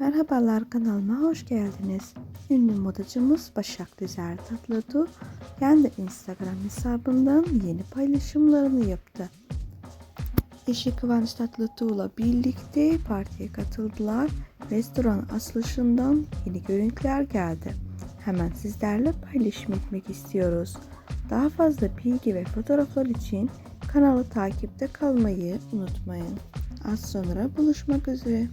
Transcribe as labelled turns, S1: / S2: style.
S1: Merhabalar kanalıma hoş geldiniz. Ünlü modacımız Başak Düzer Tatlıtuğ kendi Instagram hesabından yeni paylaşımlarını yaptı. Eşi Kıvanç Tatlıtuğ'la birlikte partiye katıldılar. Restoran açılışından yeni görüntüler geldi. Hemen sizlerle paylaşım etmek istiyoruz. Daha fazla bilgi ve fotoğraflar için kanalı takipte kalmayı unutmayın. Az sonra buluşmak üzere.